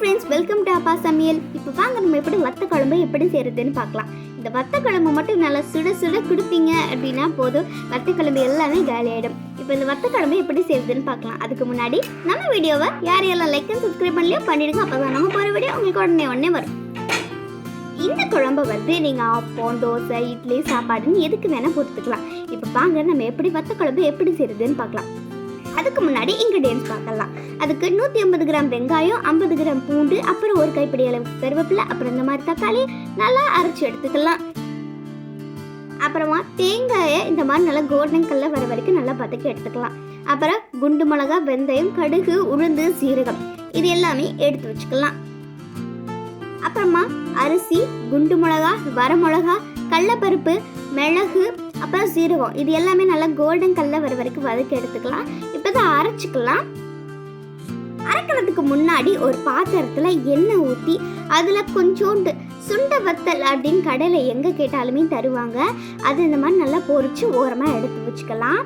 Friends welcome to அப்பா சமையல் இப்போ வாங்க நம்ம எப்படி வத்த குழம்பு எப்படி செய்கிறதுன்னு பார்க்கலாம். இந்த வத்த குழம்பு மட்டும் நல்லா சுட சுட கொடுப்பீங்க அப்படின்னா போதும். வத்த குழம்பு எல்லாமே காலியாயிடும். இப்போ இந்த வத்த குழம்பு எப்படி செய்கிறதுன்னு பார்க்கலாம். அதுக்கு முன்னாடி நம்ம வீடியோவை யார் யாரெல்லாம் லைக் அண்ட் சப்ஸ்கிரைப் பண்ணலையோ பண்ணிடுங்க. அப்போ தான் நம்ம போகிற வீடியோ உங்களுக்கு உடனே உடனே வரும். இந்த குழம்பு வந்து நீங்கள் அப்பம் தோசை இட்லி சாப்பாடுன்னு எதுக்கு வேணால் கொடுத்துக்கலாம் இப்போ வாங்க நம்ம எப்படி வத்த குழம்பு எப்படி செய்கிறதுன்னு பார்க்கலாம். அதுக்கு முன்னாடி இன்க்ரீடியன்ஸ் பார்க்கலாம். அதுக்கு நூற்றி ஐம்பது கிராம் வெங்காயம் ஐம்பது கிராம் பூண்டு அப்புறம் ஒரு கைப்பிடி அளவுக்கு கருவேப்பிலை அப்புறம் இந்த மாதிரி தக்காளி நல்லா அரைச்சி எடுத்துக்கலாம். அப்புறமா தேங்காயை இந்த மாதிரி நல்லா கோல்டன் கலர் வர வரைக்கும் நல்லா பதக்கி எடுத்துக்கலாம். அப்புறம் குண்டு மிளகா வெந்தயம் கடுகு உளுந்து சீரகம் இது எல்லாமே எடுத்து வச்சுக்கலாம். அப்புறமா அரிசி குண்டு மிளகா வர கடலப்பருப்பு மிளகு அப்புறம் சீரகம் இது எல்லாமே நல்லா கோல்டன் கலர் வர வரைக்கும் வதக்கி எடுத்துக்கலாம். போட்டதை அரைச்சிக்கலாம். அரைக்கிறதுக்கு முன்னாடி ஒரு பாத்திரத்தில் எண்ணெய் ஊற்றி அதில் கொஞ்சோண்டு சுண்ட வத்தல் அப்படின்னு கடையில் எங்கே கேட்டாலுமே தருவாங்க. அது இந்த மாதிரி நல்லா பொறிச்சு ஓரமாக எடுத்து வச்சுக்கலாம்.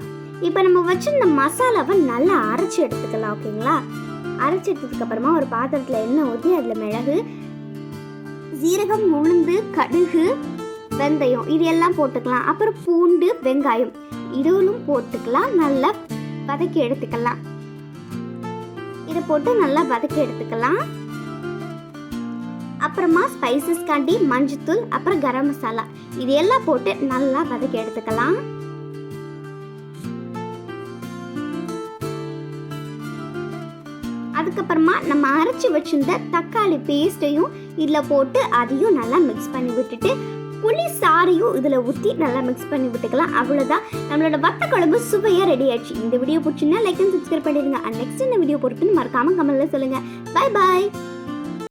இப்போ நம்ம வச்சிருந்த மசாலாவை நல்லா அரைச்சி எடுத்துக்கலாம் ஓகேங்களா? அரைச்சி எடுத்ததுக்கு அப்புறமா ஒரு பாத்திரத்தில் எண்ணெய் ஊற்றி அதில் மிளகு சீரகம் உளுந்து கடுகு வெந்தயம் இது எல்லாம் போட்டுக்கலாம். அப்புறம் பூண்டு வெங்காயம். இதுவும் போட்டுக்கலாம். நல்லா வதக்கி எடுத்துக்கலாம். இதை போட்டு நல்லா வதக்கி எடுத்துக்கலாம். அப்புறமா ஸ்பைசஸ்காண்டி மஞ்சத்தூள் அப்புறம் கரம் மசாலா. இது எல்லாம் போட்டு நல்லா வதக்கி எடுத்துக்கலாம். அதுக்கப்புறமா நம்ம அரைச்சி வச்சிருந்த தக்காளி பேஸ்ட்டையும் இதில் போட்டு அதையும் நல்லா மிக்ஸ் பண்ணி விட்டுட்டு புளி சாரியும் இதில் ஊற்றி நல்லா மிக்ஸ் பண்ணி விட்டுக்கலாம். அவ்வளோதான் நம்மளோட வத்த குழம்பு சுவையாக ரெடி ஆயிடுச்சு. இந்த வீடியோ பிடிச்சிங்கன்னா லைக் அண்ட் சப்ஸ்கிரைப் பண்ணிடுங்க. அண்ட் நெக்ஸ்ட் இந்த வீடியோ பொறுத்துன்னு மறக்காமல் கமெண்ட்ல சொல்லுங்கள் பை பாய்